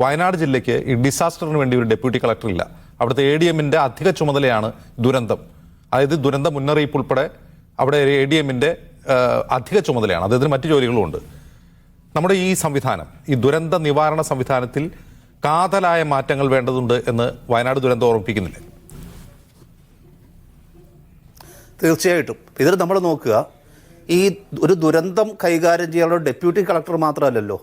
വയനാട് ജില്ലയ്ക്ക് ഈ ഡിസാസ്റ്ററിന് വേണ്ടി ഒരു ഡെപ്യൂട്ടി കളക്ടർ ഇല്ല. അവിടുത്തെ എ ഡി എമ്മിന്റെ അധിക ചുമതലയാണ് ദുരന്തം. അതായത് ദുരന്ത മുന്നറിയിപ്പ് ഉൾപ്പെടെ അവിടെ എ ഡി എമ്മിന്റെ അധിക ചുമതലയാണ്. അദ്ദേഹത്തിന് മറ്റു ജോലികളും ഉണ്ട്. നമ്മുടെ ഈ സംവിധാനം ഈ ദുരന്ത നിവാരണ സംവിധാനത്തിൽ കാതലായ മാറ്റങ്ങൾ വേണ്ടതുണ്ട് എന്ന് വയനാട് ദുരന്തം ഓർമ്മിപ്പിക്കുന്നില്ലേ? തീർച്ചയായിട്ടും. ഇതിൽ നമ്മൾ നോക്കുക ഈ ഒരു ദുരന്തം കൈകാര്യം ചെയ്യാനുള്ള ഡെപ്യൂട്ടി കളക്ടർ മാത്രമല്ലല്ലോ.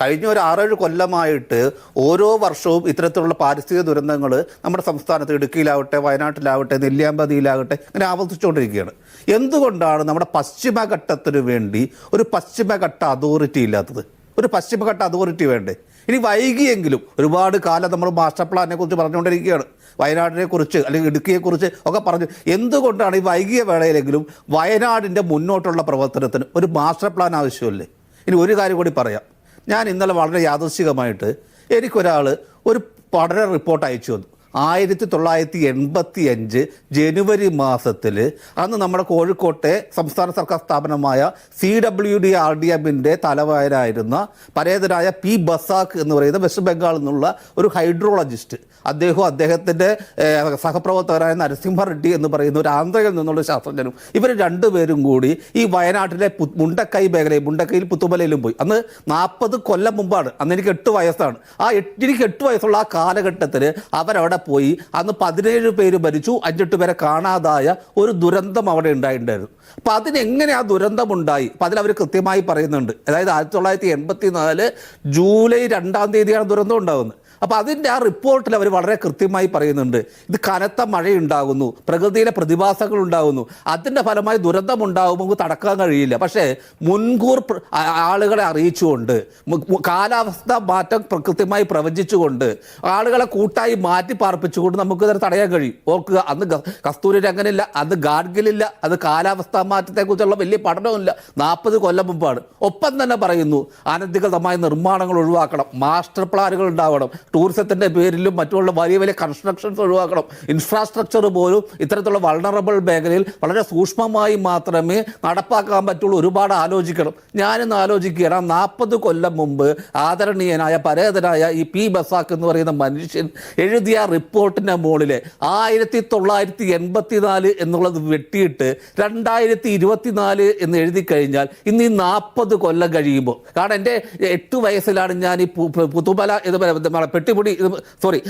കഴിഞ്ഞ ഒരു ആറേഴ് കൊല്ലമായിട്ട് ഓരോ വർഷവും ഇത്തരത്തിലുള്ള പാരിസ്ഥിതിക ദുരന്തങ്ങൾ നമ്മുടെ സംസ്ഥാനത്ത് ഇടുക്കിയിലാവട്ടെ വയനാട്ടിലാവട്ടെ നെല്ലിയാമ്പതിയിലാകട്ടെ ഇങ്ങനെ ആവർത്തിച്ചുകൊണ്ടിരിക്കുകയാണ്. എന്തുകൊണ്ടാണ് നമ്മുടെ പശ്ചിമഘട്ടത്തിന് വേണ്ടി ഒരു പശ്ചിമഘട്ട അതോറിറ്റി ഇല്ലാത്തത്? ഒരു പശ്ചിമഘട്ട അതോറിറ്റി വേണ്ടേ? ഇനി വൈകിയെങ്കിലും ഒരുപാട് കാലം നമ്മൾ മാസ്റ്റർ പ്ലാനിനെ കുറിച്ച് പറഞ്ഞുകൊണ്ടിരിക്കുകയാണ്. വയനാടിനെ കുറിച്ച് അല്ലെങ്കിൽ ഇടുക്കിയെ കുറിച്ച് ഒക്കെ പറഞ്ഞു. എന്തുകൊണ്ടാണ് ഈ വൈകിയ വേളയിലെങ്കിലും വയനാടിന്റെ മുന്നോട്ടുള്ള പ്രവർത്തനത്തിന് ഒരു മാസ്റ്റർ പ്ലാൻ ആവശ്യമല്ലേ? ഇനി ഒരു കാര്യം കൂടി പറയാം. ഞാൻ ഇന്നലെ വളരെ യാദൃശികമായിട്ട് എനിക്കൊരാൾ ഒരു പഠന റിപ്പോർട്ട് അയച്ചു തന്നു. ആയിരത്തി തൊള്ളായിരത്തി എൺപത്തി അഞ്ച് ജനുവരി മാസത്തിൽ അന്ന് നമ്മുടെ കോഴിക്കോട്ടെ സംസ്ഥാന സർക്കാർ സ്ഥാപനമായ C W D R D എമ്മിന്റെ തലവയരായിരുന്ന പരേതനായ പി ബസാഖ് എന്ന് പറയുന്ന വെസ്റ്റ് ബംഗാളിൽ നിന്നുള്ള ഒരു ഹൈഡ്രോളജിസ്റ്റ് അദ്ദേഹവും അദ്ദേഹത്തിന്റെ സഹപ്രവർത്തകരായ നരസിംഹ റെഡ്ഡി എന്ന് പറയുന്ന ഒരു ആന്ധ്രയിൽ നിന്നുള്ള ശാസ്ത്രജ്ഞനും ഇവർ രണ്ടുപേരും കൂടി ഈ വയനാട്ടിലെ മുണ്ടക്കൈ മേഖലയിൽ മുണ്ടക്കൈയിൽ പുത്തുമലയിലും പോയി. അന്ന് നാൽപ്പത് കൊല്ലം മുമ്പാണ് അന്ന് എനിക്ക് എട്ട് വയസ്സാണ്. ആ എട്ട് എനിക്ക് എട്ട് വയസ്സുള്ള ആ കാലഘട്ടത്തിൽ അവരവിടെ പോയി. അന്ന് പതിനേഴ് പേര് മരിച്ചു. അഞ്ചെട്ട് പേരെ കാണാതായ ഒരു ദുരന്തം അവിടെ ഉണ്ടായിട്ടുണ്ടായിരുന്നു അപ്പം അതിനെങ്ങനെ ആ ദുരന്തം ഉണ്ടായി അപ്പം അവർ കൃത്യമായി പറയുന്നുണ്ട്. അതായത് ആയിരത്തി തൊള്ളായിരത്തി എൺപത്തി നാല് ജൂലൈ രണ്ടാം തീയതിയാണ് ദുരന്തം ഉണ്ടാകുന്നത് അപ്പോൾ അതിന്റെ ആ റിപ്പോർട്ടിൽ അവർ വളരെ കൃത്യമായി പറയുന്നുണ്ട് ഇത് കനത്ത മഴയുണ്ടാകുന്നു പ്രകൃതിയിലെ പ്രതിഭാസങ്ങൾ ഉണ്ടാകുന്നു അതിന്റെ ഫലമായി ദുരന്തം ഉണ്ടാകുമ്പോൾ തടക്കാൻ കഴിയില്ല. പക്ഷേ മുൻകൂർ ആളുകളെ അറിയിച്ചുകൊണ്ട് കാലാവസ്ഥ മാറ്റം കൃത്യമായി പ്രവചിച്ചുകൊണ്ട് ആളുകളെ കൂട്ടായി മാറ്റി പാർപ്പിച്ചുകൊണ്ട് നമുക്ക് ഇതിനെ തടയാൻ കഴിയും. ഓർക്കുക അന്ന് കസ്തൂരി രംഗനില്ല അന്ന് ഗാഡ്ഗിലില്ല അത് കാലാവസ്ഥാ മാറ്റത്തെക്കുറിച്ചുള്ള വലിയ പഠനമില്ല നാൽപ്പത് കൊല്ലം മുമ്പാണ്. ഒപ്പം തന്നെ പറയുന്നു അനധികൃതമായ നിർമ്മാണങ്ങൾ ഒഴിവാക്കണം മാസ്റ്റർ പ്ലാനുകൾ ഉണ്ടാവണം ടൂറിസത്തിന്റെ പേരിലും മറ്റുള്ള വലിയ വലിയ കൺസ്ട്രക്ഷൻസ് ഒഴിവാക്കണം. ഇൻഫ്രാസ്ട്രക്ചർ പോലും ഇത്തരത്തിലുള്ള വൾണറബിൾ മേഖലയിൽ വളരെ സൂക്ഷ്മമായി മാത്രമേ നടപ്പാക്കാൻ പറ്റുള്ളൂ. ഒരുപാട് ആലോചിക്കണം. ഞാനിന്ന് ആലോചിക്കുകയാണ്. നാൽപ്പത് കൊല്ലം മുമ്പ് ആദരണീയനായ പരേതനായ ഈ പി ബസാക്ക് എന്ന് പറയുന്ന മനുഷ്യൻ എഴുതിയ റിപ്പോർട്ടിന്റെ മുകളിൽ ആയിരത്തി തൊള്ളായിരത്തി എൺപത്തിനാല് എന്നുള്ളത് വെട്ടിയിട്ട് രണ്ടായിരത്തി ഇരുപത്തിനാല് എന്ന് എഴുതി കഴിഞ്ഞാൽ ഇന്ന് ഈ നാൽപ്പത് കൊല്ലം കഴിയുമ്പോൾ. കാരണം എന്റെ എട്ട് വയസ്സിലാണ് ഞാൻ ഈ പുതുമല എന്ന് പുത്തുമല ഇത് സോറി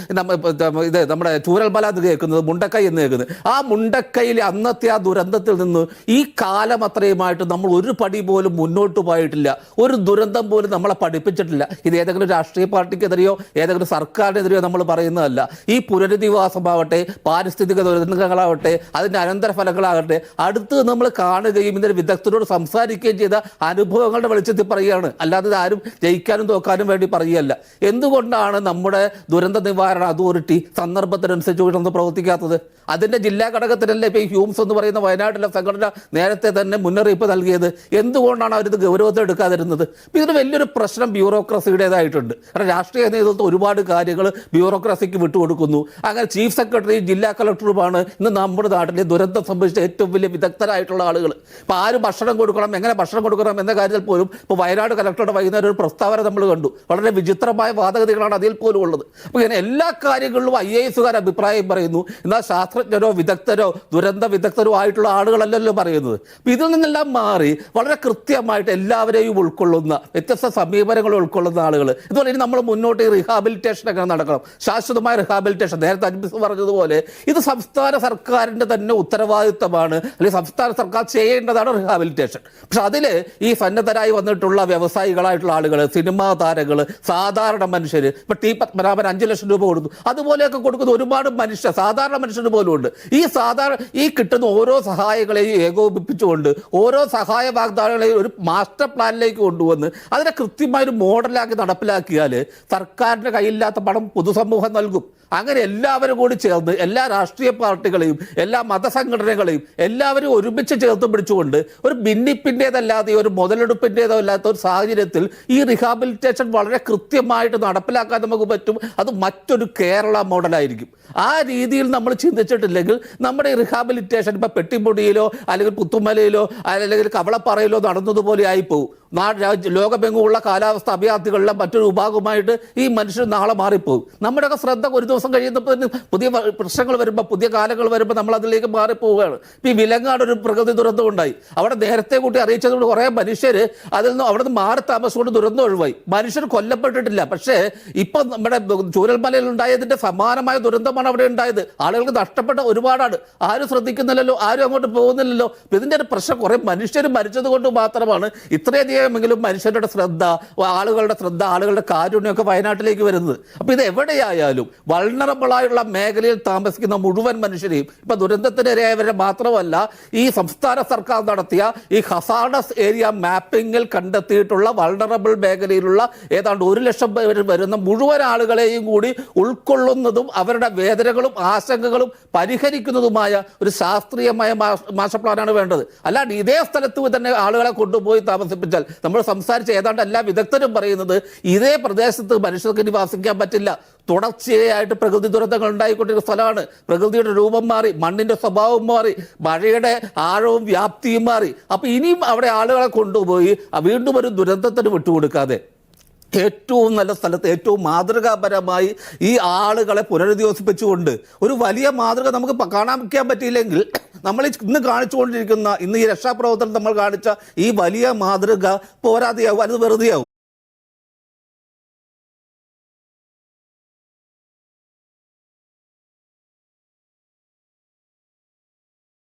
ഇത് നമ്മുടെ ചൂരൽ ബലാത്ത് കേൾക്കുന്നത് മുണ്ടക്കൈ എന്ന് കേൾക്കുന്നത്. ആ മുണ്ടക്കൈയിലെ അന്നത്തെ ആ ദുരന്തത്തിൽ നിന്ന് ഈ കാലം അത്രയുമായിട്ട് നമ്മൾ ഒരു പടി പോലും മുന്നോട്ട് പോയിട്ടില്ല. ഒരു ദുരന്തം പോലും നമ്മളെ പഠിപ്പിച്ചിട്ടില്ല. ഇത് ഏതെങ്കിലും രാഷ്ട്രീയ പാർട്ടിക്കെതിരെയോ ഏതെങ്കിലും സർക്കാരിനെതിരെയോ നമ്മൾ പറയുന്നതല്ല. ഈ പുനരധിവാസമാവട്ടെ പാരിസ്ഥിതിക ദുരന്തങ്ങളാവട്ടെ അതിന്റെ അനന്തരഫലങ്ങളാകട്ടെ അടുത്ത് നമ്മൾ കാണുകയും ഇതിന്റെ വിദഗ്ധരോട് സംസാരിക്കുകയും ചെയ്ത അനുഭവങ്ങളുടെ വെളിച്ചത്തിൽ പറയുകയാണ്. അല്ലാതെ ആരും ജയിക്കാനും തോക്കാനും വേണ്ടി പറയുകയല്ല. എന്തുകൊണ്ടാണ് നമ്മുടെ ദുരന്ത നിവാരണ അതോറിറ്റി സന്ദർഭത്തിനനുസരിച്ച് ഒന്ന് പ്രവർത്തിക്കാത്തത്. അതിന്റെ ജില്ലാ ഘടകത്തിനല്ലേ ഇപ്പോൾ ഈ ഹ്യൂംസ് എന്ന് പറയുന്ന വയനാട്ടിലെ സംഘടന നേരത്തെ തന്നെ മുന്നറിയിപ്പ് നൽകിയത്? എന്തുകൊണ്ടാണ് അവരിത് ഗൗരവത്തെ എടുക്കാതിരുന്നത്? ഇതിന് വലിയൊരു പ്രശ്നം ബ്യൂറോക്രസിയുടേതായിട്ടുണ്ട്. കാരണം രാഷ്ട്രീയ നേതൃത്വം ഒരുപാട് കാര്യങ്ങൾ ബ്യൂറോക്രസിക്ക് വിട്ടുകൊടുക്കുന്നു. അങ്ങനെ ചീഫ് സെക്രട്ടറി ജില്ലാ കളക്ടറുമാണ് ഇന്ന് നമ്മുടെ നാട്ടിലെ ദുരന്തം സംബന്ധിച്ച ഏറ്റവും വലിയ വിദഗ്ധരായിട്ടുള്ള ആളുകൾ ഇപ്പോൾ ആര് ഭക്ഷണം കൊടുക്കണം എങ്ങനെ ഭക്ഷണം കൊടുക്കണം എന്ന കാര്യത്തിൽ പോലും ഇപ്പോൾ വയനാട് കളക്ടറുടെ വൈകുന്നേരം ഒരു പ്രസ്താവന നമ്മൾ കണ്ടു. വളരെ വിചിത്രമായ വാദഗതികളാണ് അതിൽ പോലും ഉള്ളത്. അപ്പോൾ ഇങ്ങനെ എല്ലാ കാര്യങ്ങളിലും ഐ എ എസുകാർ അഭിപ്രായം പറയുന്നു. എന്നാൽ ശാസ്ത്രജ്ഞരോ വിദഗ്ധരോ ദുരന്ത വിദഗ്ധരോ ആയിട്ടുള്ള ആളുകളല്ലല്ലോ പറയുന്നത്. അപ്പോൾ ഇതിൽ നിന്നെല്ലാം മാറി വളരെ കൃത്യമായിട്ട് എല്ലാവരെയും ഉൾക്കൊള്ളുന്ന വ്യത്യസ്ത സമീപനങ്ങൾ ഉൾക്കൊള്ളുന്ന ആളുകൾ. ഇതുപോലെ ഇനി നമ്മൾ മുന്നോട്ട് റിഹാബിലിറ്റേഷൻ ഒക്കെ നടക്കണം. ശാശ്വതമായ റീഹാബിലിറ്റേഷൻ നേരത്തെ അഞ്ച് പറഞ്ഞതുപോലെ ഇത് സംസ്ഥാന സർക്കാരിന്റെ തന്നെ ഉത്തരവാദിത്തമാണ്. അല്ലെങ്കിൽ സംസ്ഥാന സർക്കാർ ചെയ്യേണ്ടതാണ് റീഹാബിലിറ്റേഷൻ പക്ഷെ അതിൽ ഈ സന്നദ്ധരായി വന്നിട്ടുള്ള വ്യവസായികളായിട്ടുള്ള ആളുകൾ സിനിമാ താരങ്ങൾ സാധാരണ മനുഷ്യർ ഇപ്പം ടി പത്മനാഭൻ അഞ്ച് ലക്ഷം രൂപ കൊടുത്തു. അതുപോലെയൊക്കെ കൊടുക്കുന്ന ഒരുപാട് മനുഷ്യ സാധാരണ മനുഷ്യന് പോലും ഉണ്ട് ഈ സാധാരണ ഈ കിട്ടുന്ന ഓരോ സഹായങ്ങളെയും ഏകോപിപ്പിച്ചുകൊണ്ട് ഓരോ സഹായ വാഗ്ദാനങ്ങളെയും ഒരു മാസ്റ്റർ പ്ലാനിലേക്ക് കൊണ്ടുവന്ന് അതിനെ കൃത്യമായ ഒരു മോഡലാക്കി നടപ്പിലാക്കിയാൽ സർക്കാരിന്റെ കയ്യില്ലാത്ത പണം പൊതുസമൂഹം നൽകും. അങ്ങനെ എല്ലാവരും കൂടി ചേർന്ന് എല്ലാ രാഷ്ട്രീയ പാർട്ടികളെയും എല്ലാ മതസംഘടനകളെയും എല്ലാവരും ഒരുമിച്ച് ചേർത്ത് പിടിച്ചുകൊണ്ട് ഒരു ഭിന്നിപ്പിന്റേതല്ലാതെ ഒരു മുതലെടുപ്പിന്റേതോ അല്ലാത്ത ഒരു സാഹചര്യത്തിൽ ഈ റീഹാബിലിറ്റേഷൻ വളരെ കൃത്യമായിട്ട് നടപ്പിലാക്കാൻ നമുക്ക് പറ്റും. അത് മറ്റൊരു കേരള മോഡലായിരിക്കും. ആ രീതിയിൽ നമ്മൾ ചിന്തിച്ചിട്ടില്ലെങ്കിൽ നമ്മുടെ ഈ റിഹാബിലിറ്റേഷൻ ഇപ്പം പെട്ടിമുടിയിലോ അല്ലെങ്കിൽ പുത്തുമലയിലോ അല്ലെങ്കിൽ കവളപ്പാറയിലോ നടന്നതുപോലെ ആയിപ്പോവും. ലോകമെങ്ങുമുള്ള കാലാവസ്ഥ അഭയാർത്ഥികളുടെ മറ്റൊരു വിഭാഗമായിട്ട് ഈ മനുഷ്യർ നാളെ മാറിപ്പോകും. നമ്മുടെയൊക്കെ ശ്രദ്ധ ഒരു ദിവസം കഴിയുന്നപ്പോൾ പുതിയ പ്രശ്നങ്ങൾ വരുമ്പോൾ പുതിയ കാലങ്ങൾ വരുമ്പോൾ നമ്മൾ അതിലേക്ക് മാറിപ്പോവുകയാണ്. ഇപ്പം ഈ വിലങ്ങാട് ഒരു പ്രകൃതി ദുരന്തം ഉണ്ടായി അവിടെ നേരത്തെ കൂട്ടി അറിയിച്ചതുകൊണ്ട് കുറേ മനുഷ്യർ അതിൽ നിന്ന് അവിടെ നിന്ന് മാറി താമസിച്ചുകൊണ്ട് ദുരന്തം ഒഴിവായി. മനുഷ്യർ കൊല്ലപ്പെട്ടിട്ടില്ല. പക്ഷേ ഇപ്പം നമ്മുടെ ചൂരൽമലയിൽ ഉണ്ടായതിന്റെ സമാനമായ ദുരന്തമാണ് അവിടെ ഉണ്ടായത്. ആളുകൾക്ക് നഷ്ടപ്പെട്ട ഒരുപാടാണ്. ആരും ശ്രദ്ധിക്കുന്നില്ലല്ലോ ആരും അങ്ങോട്ട് പോകുന്നില്ലല്ലോ. ഇതിന്റെ ഒരു പ്രശ്നം കുറേ മനുഷ്യർ മരിച്ചത് കൊണ്ട് മാത്രമാണ് ഇത്രയധികമെങ്കിലും മനുഷ്യരുടെ ശ്രദ്ധ ആളുകളുടെ ശ്രദ്ധ ആളുകളുടെ കാരുണ്യമൊക്കെ വയനാട്ടിലേക്ക് വരുന്നത്. അപ്പോൾ ഇത് എവിടെയായാലും വൾണറബിളായുള്ള മേഖലയിൽ താമസിക്കുന്ന മുഴുവൻ മനുഷ്യരെയും ഇപ്പം ദുരന്തത്തിനിരയായവരെ മാത്രമല്ല ഈ സംസ്ഥാന സർക്കാർ നടത്തിയ ഈ ഹസാഡസ് ഏരിയ മാപ്പിങ്ങിൽ കണ്ടെത്തിയിട്ടുള്ള വൾണറബിൾ മേഖലയിലുള്ള ഏതാണ്ട് ഒരു ലക്ഷം പേര് വരുന്ന മുഴുവൻ ആളുകളെയും കൂടി ഉൾക്കൊള്ളുന്നതും അവരുടെ വേദനകളും ആശങ്കകളും പരിഹരിക്കുന്നതുമായ ഒരു ശാസ്ത്രീയമായ മാസ്റ്റർ പ്ലാനാണ് വേണ്ടത്. അല്ലാണ്ട് ഇതേ സ്ഥലത്ത് തന്നെ ആളുകളെ കൊണ്ടുപോയി താമസിപ്പിച്ചാൽ നമ്മൾ സംസാരിച്ച ഏതാണ്ട് എല്ലാ വിദഗ്ധരും പറയുന്നത് ഇതേ പ്രദേശത്ത് മനുഷ്യർക്ക് ഇനി വാസിക്കാൻ പറ്റില്ല. തുടർച്ചയായിട്ട് പ്രകൃതി ദുരന്തങ്ങൾ ഉണ്ടായിക്കൊണ്ടിരിക്കുന്ന സ്ഥലമാണ്. പ്രകൃതിയുടെ രൂപം മാറി മണ്ണിന്റെ സ്വഭാവം മാറി മഴയുടെ ആഴവും വ്യാപ്തിയും മാറി. അപ്പോൾ ഇനിയും അവിടെ ആളുകളെ കൊണ്ടുപോയി വീണ്ടും ഒരു ദുരന്തത്തിന് വിട്ടുകൊടുക്കാതെ. ഏറ്റവും നല്ല സ്ഥലത്ത് ഏറ്റവും മാതൃകാപരമായി ഈ ആളുകളെ പുനരധിവസിപ്പിച്ചുകൊണ്ട് ഒരു വലിയ മാതൃക നമുക്ക് കാണാൻ പറ്റിയില്ലെങ്കിൽ നമ്മൾ ഇന്ന് കാണിച്ചുകൊണ്ടിരിക്കുന്ന ഇന്ന് ഈ രക്ഷാപ്രവർത്തനം നമ്മൾ കാണിച്ച ഈ വലിയ മാതൃക പോരാതെയാവും അത് വെറുതെയാവും.